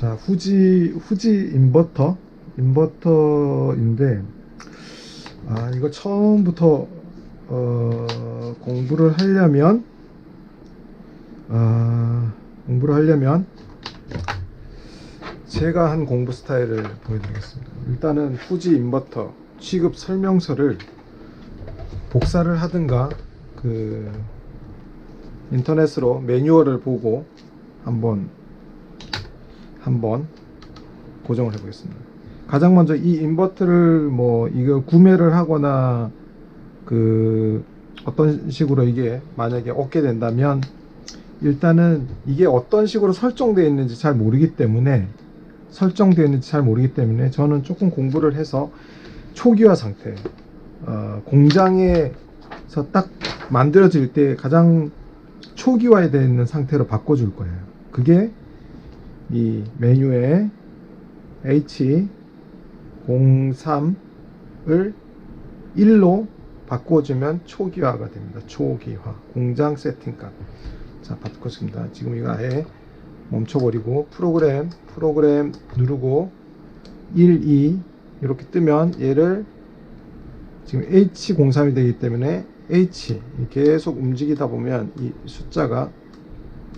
자, 후지, 후지 인버터. 인버터인데, 아, 이거 처음부터, 어, 공부를 하려면, 아, 공부를 하려면, 제가 한 공부 스타일을 보여드리겠습니다. 일단은 후지 인버터 취급 설명서를 복사를 하든가, 그, 인터넷으로 매뉴얼을 보고 한번 한번 고정을 해보겠습니다. 가장 먼저 이 인버터를 뭐 이거 구매를 하거나 그 어떤 식으로 이게 만약에 얻게 된다면 일단은 이게 어떤 식으로 설정되어 있는지 잘 모르기 때문에 설정되어 있는지 잘 모르기 때문에 저는 조금 공부를 해서 초기화 상태 어, 공장에서 딱 만들어질 때 가장 초기화되어 있는 상태로 바꿔줄 거예요. 그게 이 메뉴에 H03을 1로 바꿔주면 초기화가 됩니다. 초기화. 공장 세팅값. 자, 바꿨습니다. 지금 이거 아예 멈춰버리고 프로그램, 프로그램 누르고 1, 2 이렇게 뜨면 얘를 지금 H03이 되기 때문에 H 계속 움직이다 보면 이 숫자가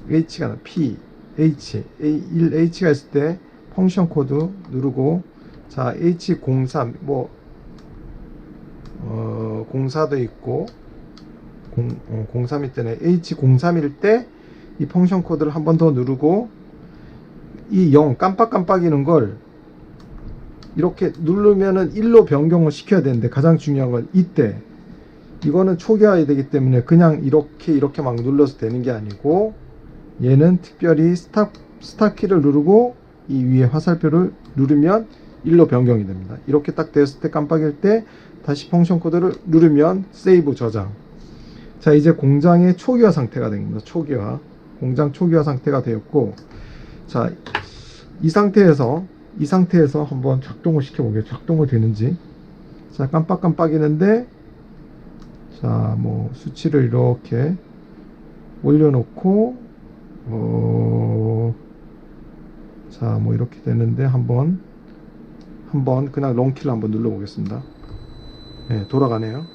H가 나 P H A 1 H가 있을 때 펑션 코드 누르고 자 H03 뭐 어, 04도 있고 0, 어, 03일 때는 H03일 때 이 펑션 코드를 한 번 더 누르고 이 0 깜빡깜빡이는 걸 이렇게 누르면은 1로 변경을 시켜야 되는데 가장 중요한 건 이때. 이거는 초기화해야 되기 때문에 그냥 이렇게 이렇게 막 눌러서 되는 게 아니고 얘는 특별히 스탑 스탑 키를 누르고 이 위에 화살표를 누르면 1로 변경이 됩니다. 이렇게 딱 됐을 때 깜빡일 때 다시 펑션 코드를 누르면 세이브 저장. 자, 이제 공장의 초기화 상태가 됩니다. 초기화. 공장 초기화 상태가 되었고 자, 이 상태에서 이 상태에서 한번 작동을 시켜 보게요. 작동을 되는지. 자, 깜빡깜빡이는데 자, 뭐 수치를 이렇게 올려놓고 어, 자, 뭐 이렇게 되는데 한번 한번 그냥 롱키를 한번 눌러 보겠습니다. 네, 돌아가네요.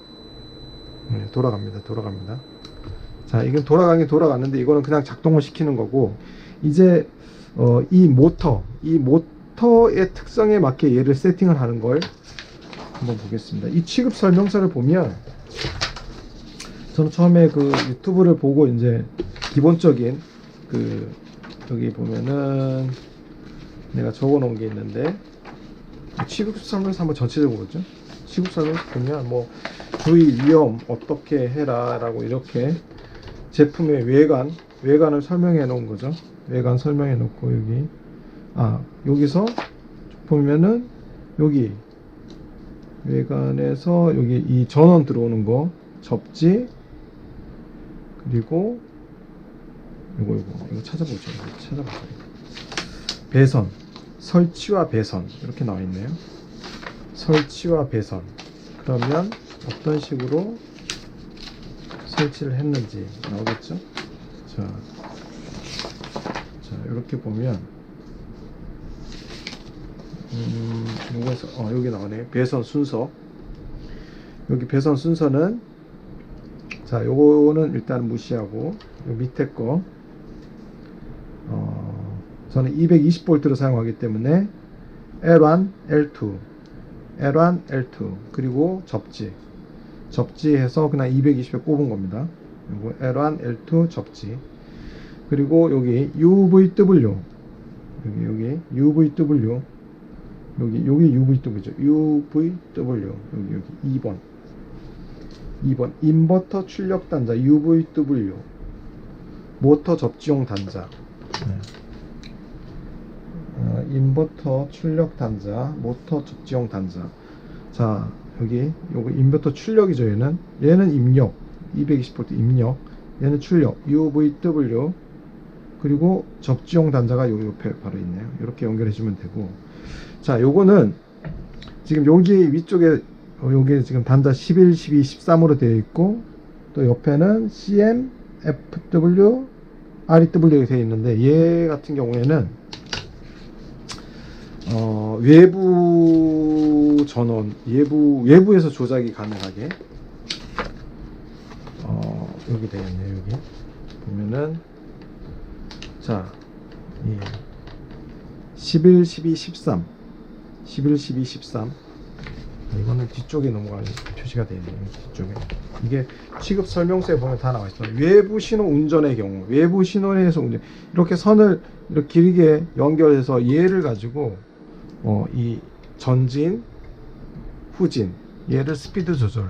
네, 돌아갑니다. 돌아갑니다. 자, 이건 돌아가긴 돌아갔는데 이거는 그냥 작동을 시키는 거고 이제 어, 이 모터, 이 모터의 특성에 맞게 얘를 세팅을 하는 걸 한번 보겠습니다. 이 취급 설명서를 보면 저는 처음에 그 유튜브를 보고 이제 기본적인 그 여기 보면은 내가 적어 놓은 게 있는데 취급 설명서 한번 전체적으로 보죠. 취급 설명서 보면 뭐 주의 위험 어떻게 해라 라고 이렇게 제품의 외관 외관을 설명해 놓은 거죠. 외관 설명해 놓고 여기 아 여기서 보면은 여기 외관에서 여기 이 전원 들어오는 거 접지 그리고 이거 이거 이거 찾아보죠. 이거 찾아보죠. 배선 설치와 배선 이렇게 나와 있네요. 설치와 배선 그러면 어떤 식으로 설치를 했는지 나오겠죠? 자, 자 이렇게 보면 음, 요거서 어 여기 나오네 배선 순서 여기 배선 순서는 자 요거는 일단 무시하고 요 밑에 거 어, 저는 220V를 사용하기 때문에 L1, L2 L1, L2 그리고 접지. 접지해서 그냥 220에 꼽은 겁니다. 요거 L1, L2 접지. 그리고 여기 UVW 여기 여기 UVW 여기 여기 UVW죠. UVW 여기 여기 2번. 2번. 인버터 출력 단자 UVW 모터 접지용 단자. 네. 어, 인버터 출력 단자 모터 접지용 단자. 자 여기 요거 인버터 출력이죠 얘는. 얘는 입력. 220V 입력. 얘는 출력. UVW 그리고 접지용 단자가 요 옆에 바로 있네요. 이렇게 연결해 주면 되고. 자 요거는 지금 여기 위쪽에 어, 요게 지금 단자 11, 12, 13으로 되어 있고 또 옆에는 CM, FW, REW 되어 있는데 얘 같은 경우에는 어, 외부 전원, 외부, 외부에서 조작이 가능하게, 어, 여기 되겠네요, 여기. 보면은, 자, 예. 11, 12, 13. 11, 12, 13. 이거는 뒤쪽에 넘어가는 표시가 되어 있네요, 뒤쪽에. 이게 취급 설명서에 보면 다 나와 있어요. 외부 신호 운전의 경우, 외부 신호에서 운전, 이렇게 선을 이렇게 길게 연결해서 얘를 가지고 어, 이 전진, 후진, 얘를 스피드 조절.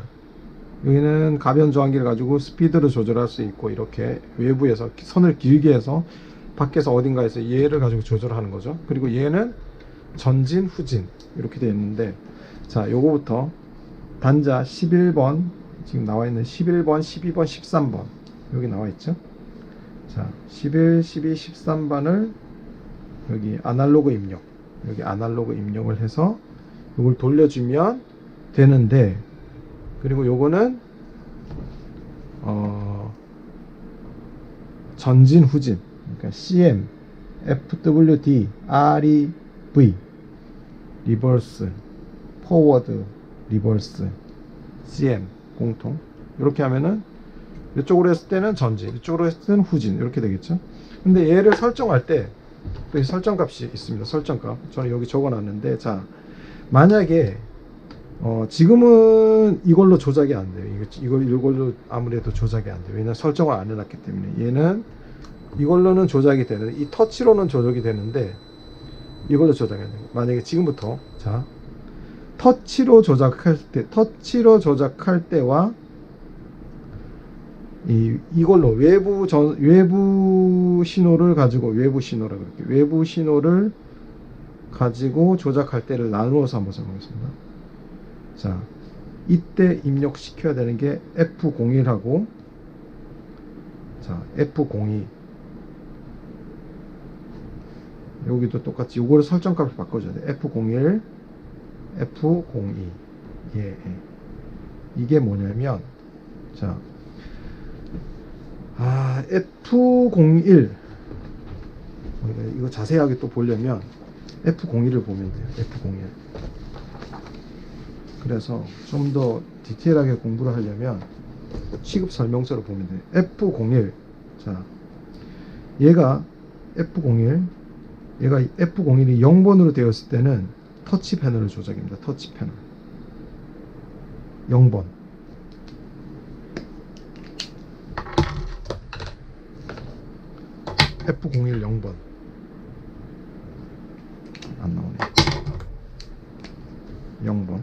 여기는 가변 저항기를 가지고 스피드를 조절할 수 있고 이렇게 외부에서 선을 길게 해서 밖에서 어딘가에서 얘를 가지고 조절하는 거죠. 그리고 얘는 전진, 후진 이렇게 되어 있는데 자, 요거부터 단자 11번 지금 나와 있는 11번, 12번, 13번 여기 나와 있죠. 자, 11, 12, 13번을 여기 아날로그 입력 여기 아날로그 입력을 해서 이걸 돌려주면 되는데 그리고 요거는 어 전진 후진 그러니까 CM FWD REV 리버스 포워드 리버스 CM 공통. 이렇게 하면은 이쪽으로 했을 때는 전진 이쪽으로 했을 때는 후진 이렇게 되겠죠? 근데 얘를 설정할 때 또 설정 값이 있습니다 설정 값 저는 여기 적어 놨는데 자 만약에 어, 지금은 이걸로 조작이 안 돼요. 이거, 이거, 이걸로 아무래도 조작이 안 돼요. 왜냐면 설정을 안 해놨기 때문에. 얘는 이걸로는 조작이 되는데, 이 터치로는 조작이 되는데, 이걸로 조작이 안 돼요. 만약에 지금부터, 자, 터치로 조작할 때, 터치로 조작할 때와, 이, 이걸로 외부 전, 외부 신호를 가지고, 외부 신호라 그럴게요. 외부 신호를 가지고 조작할 때를 나누어서 한번 설명하겠습니다. 자, 이때 입력시켜야 되는 게 F01하고 자, F02 여기도 똑같이 요거를 설정값을 바꿔줘야 돼. F01 F02 예, 예. 이게 뭐냐면 자, 아, F01 이거 자세하게 또 보려면 F01을 보면 돼요. F01 그래서 좀 더 디테일하게 공부를 하려면 취급 설명서를 보면 돼요. F01. 자, 얘가 F01. 얘가 F01이 0번으로 되었을 때는 터치 패널을 조작입니다. 터치 패널. 0번. F01 0번. 안 나오네. 0번.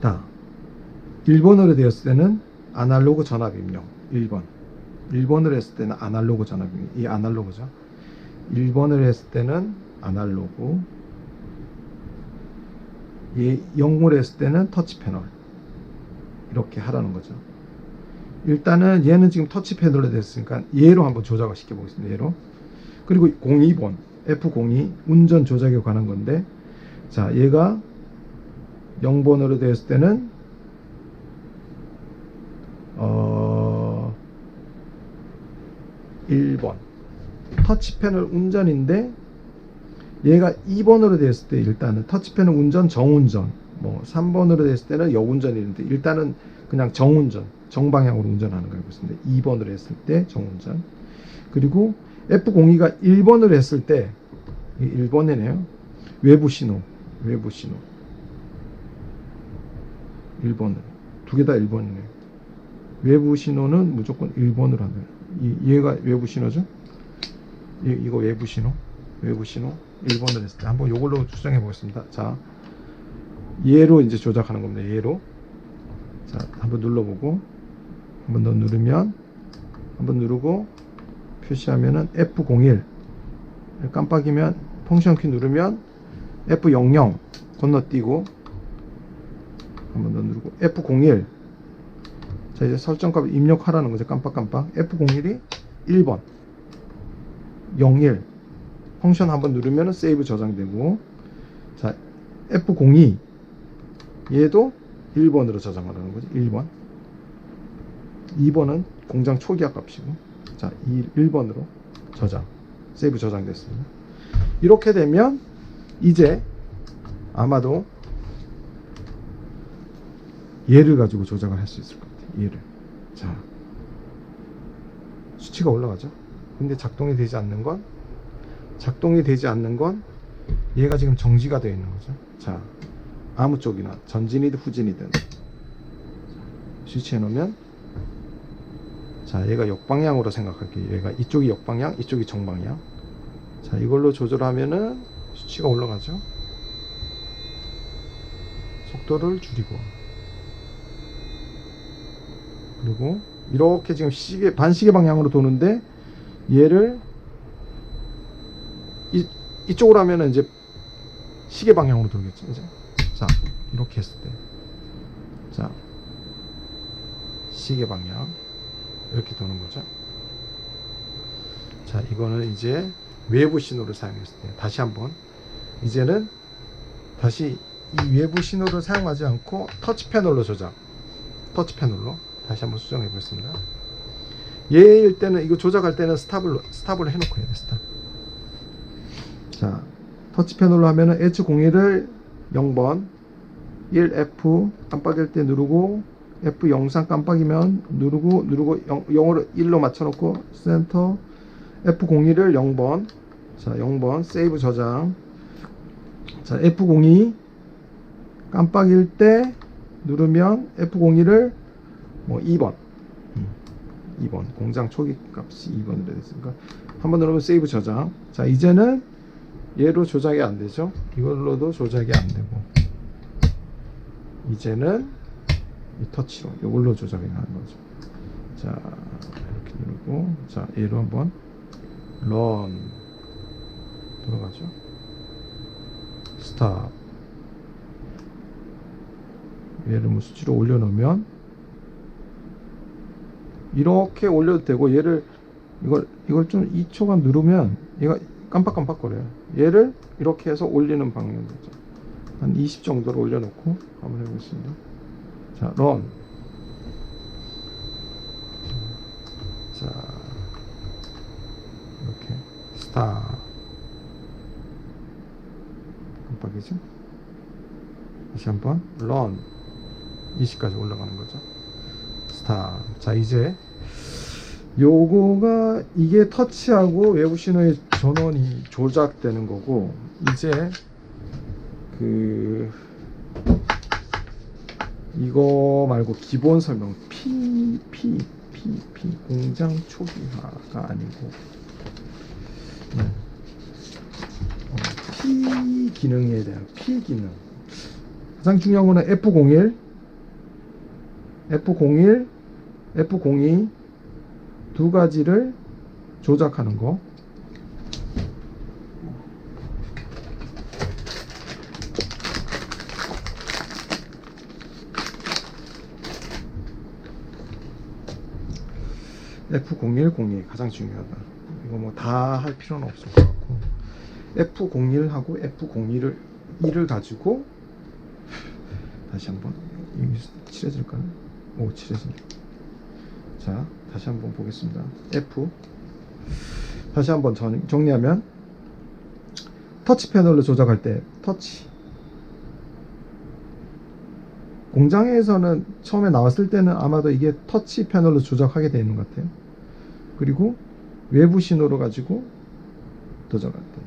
다 1번으로 되었을 때는 아날로그 전압 입력. 1번. 1번으로 했을 때는 아날로그 전압 입력. 이 아날로그죠? 1번을 했을 때는 아날로그. 이 0으로 했을 때는 터치 패널. 이렇게 하라는 거죠 일단은 얘는 지금 터치 패널로 됐으니까 얘로 한번 조작을 시켜 보겠습니다 얘로. 그리고 02번 F02 운전 조작에 관한 건데 자 얘가 0번으로 되었을 때는 어 1번. 터치 패널 운전인데 얘가 2번으로 되었을 때 일단은 터치 패널 운전 정운전. 뭐 3번으로 됐을 때는 여운전이는데 일단은 그냥 정운전 정방향으로 운전하는 걸 보겠습니다. 2번으로 했을 때 정운전 그리고 F02가 1번으로 했을 때 1번이네요. 외부 신호 외부 신호 1번으로. 두개 다 1번이네요. 외부 신호는 무조건 1번으로 한다. 이, 얘가 외부 신호죠? 이, 이거 외부 신호. 외부 신호 1번으로 했을 때 한번 이걸로 추정해 보겠습니다. 자, 얘로 이제 조작하는 겁니다. 얘로. 자, 한번 눌러보고 한 번 더 누르면 한 번 누르고 표시하면은 F01. 깜빡이면 펑션 키 누르면 F00. 건너뛰고 한 번 더 누르고 F01. 자 이제 설정값 입력하라는 거죠. 깜빡깜빡. F01이 1번. 01 펑션 한번 누르면 세이브 저장되고. 자 F02. 얘도 1번으로 저장하라는 거죠 1번 2번은 공장 초기화 값이고 자 1번으로 저장 세이브 저장됐습니다 이렇게 되면 이제 아마도 얘를 가지고 조작을 할 수 있을 것 같아요. 얘를. 자. 수치가 올라가죠. 근데 작동이 되지 않는 건 작동이 되지 않는 건 얘가 지금 정지가 되어 있는 거죠. 자. 아무 쪽이나 전진이든 후진이든 스위치해 놓으면 자 얘가 역방향으로 생각할게요. 얘가 이쪽이 역방향 이쪽이 정방향. 자 이걸로 조절하면은 수치가 올라가죠? 속도를 줄이고. 그리고 이렇게 지금 시계 반시계 방향으로 도는데 얘를 이, 이쪽으로 하면은 이제 시계 방향으로 돌겠죠 이제? 자 이렇게 했을 때자 시계 방향 이렇게 도는 거죠. 자 이거는 이제 외부 신호를 사용했을 때 다시 한번 이제는 다시 이 외부 신호를 사용하지 않고 터치 패널로 조작 터치 패널로 다시 한번 수정해 보겠습니다. 얘일 때는 이거 조작할 때는 스탑을 스탑을 해놓고 해야 돼 스탑. 자 터치 패널로 하면은 H01을 0번 1F 깜빡일 때 누르고 F 영상 깜빡이면 누르고 누르고 0, 0으로 1로 맞춰놓고 센터 F02를 0번. 자 0번 세이브 저장. 자 F02 깜빡일 때 누르면 F02를 뭐 2번. 음, 2번. 공장 초기 값이 2번으로 됐으니까? 한번 누르면 세이브 저장. 자 이제는 얘로 조작이 안 되죠? 이걸로도 조작이 안 되고. 이제는 이 터치로 이걸로 조작이 가는 거죠. 자 이렇게 누르고 자 얘로 한번 런 들어가죠. 스탑. 얘를 뭐 수치로 올려놓으면 이렇게 올려도 되고 얘를 이걸 이걸 좀 2초간 누르면 얘가 깜빡깜빡거려요. 얘를 이렇게 해서 올리는 방향이죠. 한 20 정도로 올려놓고 한번 해보겠습니다 자, 런. 자, 이렇게 스타. 깜빡이죠? 다시 한번 런. 20까지 올라가는 거죠. 스타. 자, 이제 요거가 이게 터치하고 외부 신호의 전원이 조작되는 거고 이제 그 이거 말고 기본 설명 P P P P 공장 초기화가 아니고. 네. 어, P 기능에 대한 P 기능. 가장 중요한 거는 F01 F01 F02 두 가지를 조작하는 거 F0102 가장 중요하다. 이거 뭐 다 할 필요는 없을 것 같고 F01하고 F02를 2를 가지고 다시 한번 칠해질까요? 오 칠해질. 자 다시 한번 보겠습니다. F 다시 한번 정, 정리하면 터치 패널로 조작할 때 터치 공장에서는 처음에 나왔을 때는 아마도 이게 터치 패널로 조작하게 되는 것 같아요. 그리고 외부 신호로 가지고 때.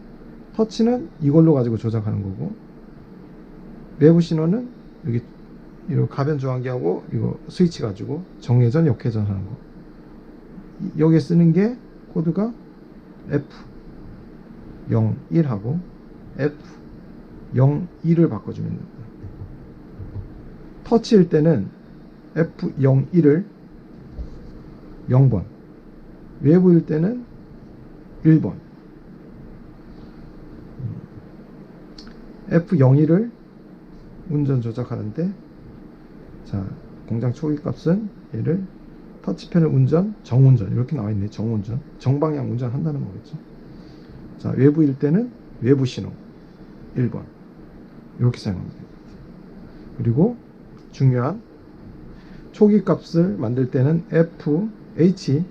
터치는 이걸로 가지고 조작하는 거고, 외부 신호는 여기, 이거 가변 조항기하고 이거 스위치 가지고 정회전, 역회전 하는 거. 이- 여기에 쓰는 게 코드가 F01하고 F02를 바꿔주면 됩니다. 터치일 때는 F01을 0번, 외부일 때는 1번, F01을 운전 조작하는데, 자, 공장 초기 값은 얘를 터치펜을 운전, 정운전, 이렇게 나와 있네, 정운전. 정방향 운전한다는 거겠죠. 자, 외부일 때는 외부 신호, 1번. 이렇게 사용합니다. 그리고 중요한 초기 값을 만들 때는 F, H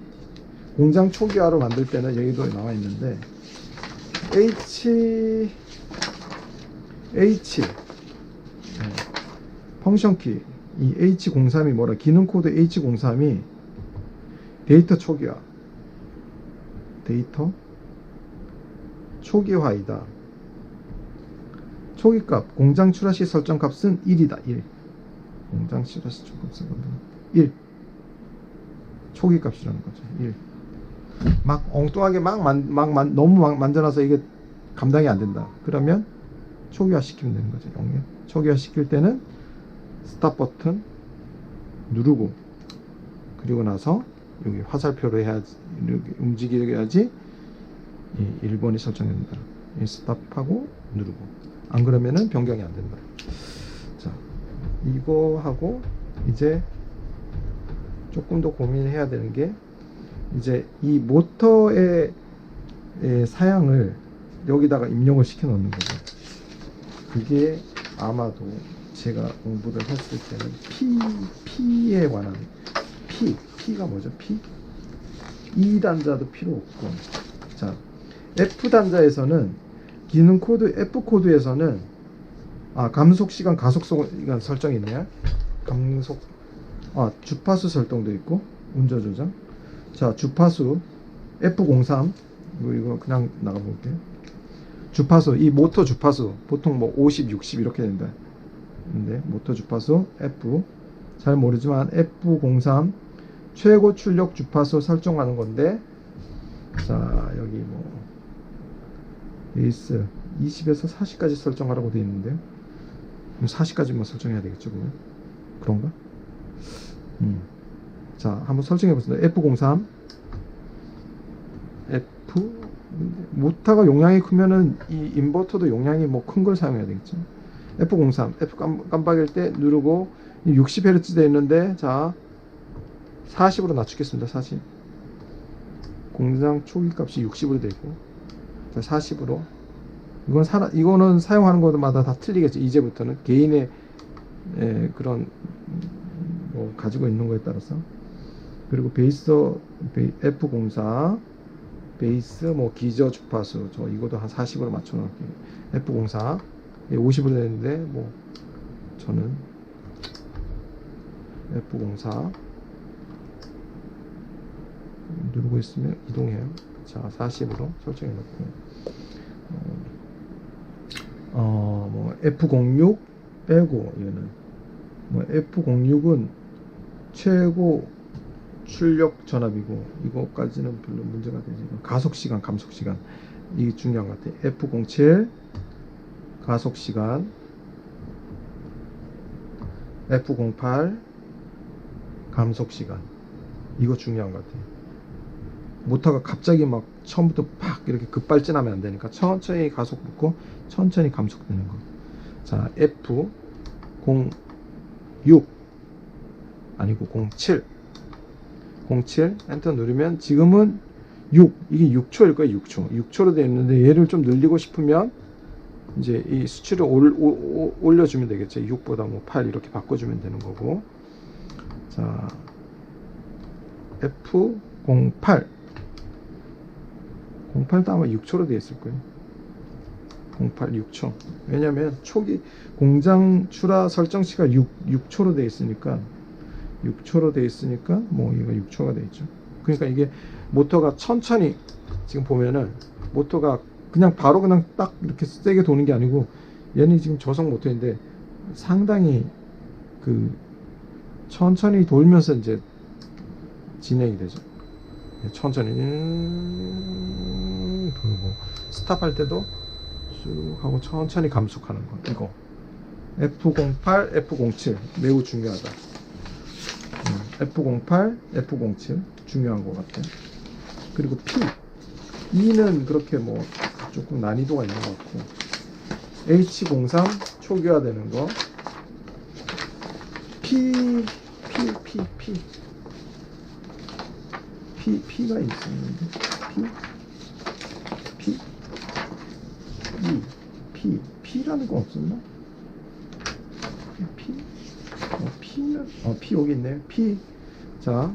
공장 초기화로 만들 때는 여기도 나와 있는데 H H 네. 펑션 키, 이 H03이 뭐라, 기능 코드 H03이 데이터 초기화, 데이터 초기화이다. 초기값, 공장 출하 시 설정 값은 1이다. 1. 공장 출하 시 설정 값은 1. 초기값이라는 거죠. 1. 막 엉뚱하게 막, 만, 막 만, 너무 막 만져놔서 이게 감당이 안 된다. 그러면 초기화 시키면 되는 거죠. 영역. 초기화 시킬 때는 스탑 버튼 누르고 그리고 나서 여기 화살표로 해야지 이렇게 움직여야지 이 1번이 설정된다. 이 스탑하고 누르고 안 그러면은 변경이 안 된다. 자 이거 하고 이제 조금 더 고민해야 되는 게 이제 이 모터의 의 사양을 여기다가 입력을 시켜 놓는 거죠. 그게 아마도 제가 공부를 했을 때는 P, P에 관한 P, P가 뭐죠? P? E 단자도 필요 없고 자 F 단자에서는 기능 코드 F 코드에서는 아 감속 시간 가속 시간 설정이 있네요. 감속 아 주파수 설정도 있고 운전 조정 자 주파수 F03 이거, 이거 그냥 나가 볼게요. 주파수 이 모터 주파수 보통 뭐 50, 60 이렇게 된다. 근데 모터 주파수 F 잘 모르지만 F03 최고 출력 주파수 설정하는 건데 자 여기 뭐 베이스 20에서 40까지 설정하라고 되어 있는데 그럼 40까지만 설정해야 되겠죠 그러면 그런가? 음. 자 한번 설정해 보겠습니다. F03. F 모터가 용량이 크면은 이 인버터도 용량이 뭐 큰 걸 사용해야 되겠죠. F03. F 깜, 깜빡일 때 누르고 60Hz 돼 있는데 자 40으로 낮추겠습니다. 40 공장 초기 값이 60으로 돼 있고. 자 40으로. 이건 사 이거는 사용하는 것마다 다 틀리겠죠. 이제부터는 개인의 에, 그런 음, 뭐 가지고 있는 거에 따라서 그리고 베이스 F04 베이스 뭐 기저 주파수 저 이것도 한 40으로 맞춰 놓을게요. F04 50으로 되는데 뭐 저는 F04 누르고 있으면 이동해요. 자 40으로 설정해 놓고 어, 뭐 F06 빼고 이거는 뭐 F06은 최고 출력 전압이고 이거까지는 별로 문제가 되지 않아요. 가속 시간, 감속 시간 이게 중요한 것 같아요. F07 가속 시간, F08 감속 시간 이거 중요한 것 같아요. 모터가 갑자기 막 처음부터 팍 이렇게 급발진하면 안 되니까 천천히 가속 붙고 천천히 감속되는 거. 자 F06 아니고 07 07 엔터 누르면 지금은 6 이게 6초일 거예요 6초. 6초로 되어 있는데 얘를 좀 늘리고 싶으면 이제 이 수치를 올, 올, 올려주면 되겠죠. 6보다 뭐 8 이렇게 바꿔주면 되는 거고. 자 F08 08도 아마 6초로 되어 있을 거예요. 08 6초. 왜냐면 초기 공장 출하 설정 시가 6, 6초로 되어 있으니까 6초로 되어 있으니까 뭐 이거 6초가 되어 있죠. 그러니까 이게 모터가 천천히 지금 보면은 모터가 그냥 바로 그냥 딱 이렇게 세게 도는 게 아니고 얘는 지금 저속 모터인데 상당히 그 천천히 돌면서 이제 진행이 되죠. 천천히 음 돌고 스탑할 때도 쭉 하고 천천히 감속하는 거 이거 F08, F07 매우 중요하다. F08, F07 중요한 것 같아요. 그리고 P, E는 그렇게 뭐 조금 난이도가 있는 것 같고. H03 초기화되는 거. P, P, P, P. P, P가 있었는데. P, P, E, P, P라는 거 없었나? P, 어, P는 어, P 여기 있네요. P 자,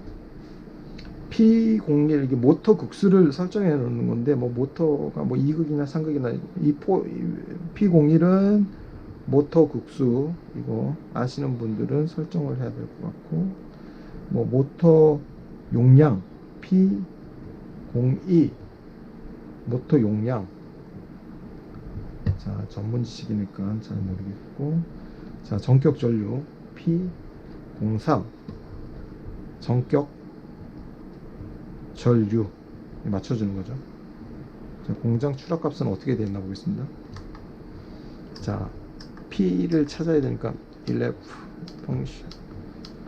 P01 이게 모터 극수를 설정해 놓는 건데 뭐 모터가 뭐 2극이나 3극이나 이 포, 이 P01은 모터 극수. 이거 아시는 분들은 설정을 해야 될 것 같고. 뭐 모터 용량. P02 모터 용량. 자 전문 지식이니까 잘 모르겠고. 자 전격 전류 P03 전격 전류 맞춰주는 거죠. 자, 공장 출하값은 어떻게 됐나 보겠습니다. 자, P를 찾아야 되니까 11 펑션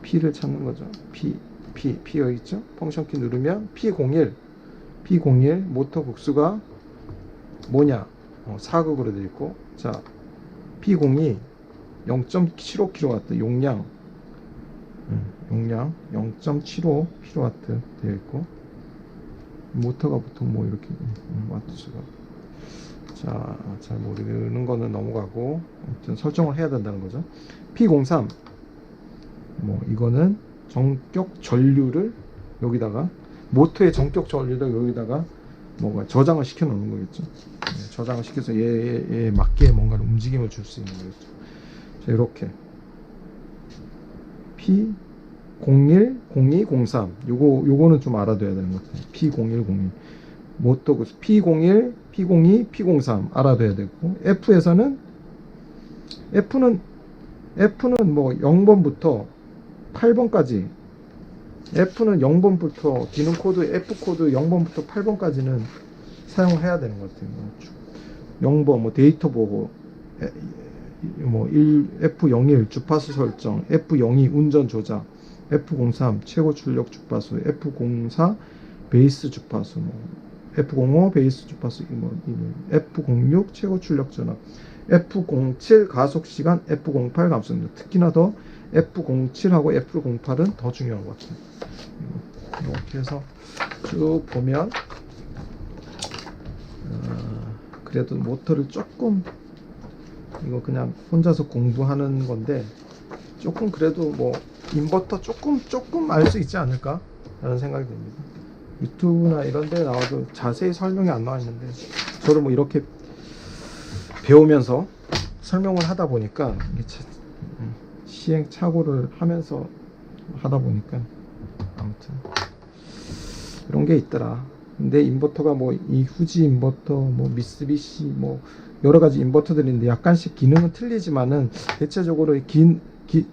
P를 찾는 거죠. P, P, P 여기 있죠? 펑션 키 누르면 P01, P01 모터 국수가 뭐냐? 어, 4극으로 되어 있고, 자, P02 0.75kW 용량, 음, 용량 0.75kW 되어 있고, 모터가 보통 뭐 이렇게 음, 와트수가 자, 잘 모르는 거는 넘어가고 아무튼 설정을 해야 된다는 거죠. P03 뭐 이거는 전격 전류를 여기다가 모터의 전격 전류를 여기다가 뭐가 저장을 시켜 놓는 거겠죠. 네, 저장을 시켜서 얘에 맞게 뭔가를 움직임을 줄 수 있는 거겠죠. 자, 이렇게. P 01, 02, 03 요거 요거는 좀 알아둬야 되는 것 같아요. P01, 02 모터 P01, P02, P03 알아둬야 되고. F에서는 F는 F는 뭐 0번부터 8번까지. F는 0번부터 기능 코드 F 코드 0번부터 8번까지는 사용을 해야 되는 것 같아요. 뭐 주- 0번 뭐 데이터 보고 에- 뭐 1, F01 주파수 설정, F02 운전 조작, F03 최고 출력 주파수, F04 베이스 주파수, 뭐 F05 베이스 주파수, 뭐 F06 최고 출력 전압, F07 가속 시간, F08 감소입니다. 특히나 더 F07하고 F08은 더 중요한 것 같아요. 이렇게 해서 쭉 보면 어, 그래도 모터를 조금 이거 그냥 혼자서 공부하는 건데 조금 그래도 뭐 인버터 조금 조금 알 수 있지 않을까 라는 생각이 듭니다. 유튜브나 이런 데 나와도 자세히 설명이 안 나와 있는데 저를 뭐 이렇게 배우면서 설명을 하다 보니까 음, 시행착오를 하면서 하다 보니까 아무튼 이런 게 있더라. 근데 인버터가 뭐 이 후지 인버터 뭐 미쓰비시 뭐 여러 가지 인버터들인데 약간씩 기능은 틀리지만은 대체적으로 긴, 기,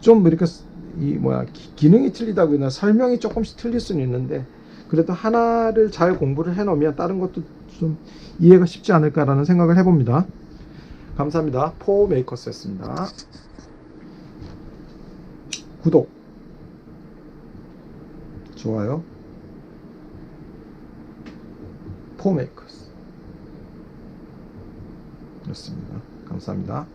좀 이렇게 스- 이 뭐야 기- 기능이 틀리다고 해나 설명이 조금씩 틀릴 수는 있는데 그래도 하나를 잘 공부를 해놓으면 다른 것도 좀 이해가 쉽지 않을까라는 생각을 해봅니다. 감사합니다. 포 메이커스였습니다. 구독, 좋아요, 포 메이커스 였습니다. 감사합니다.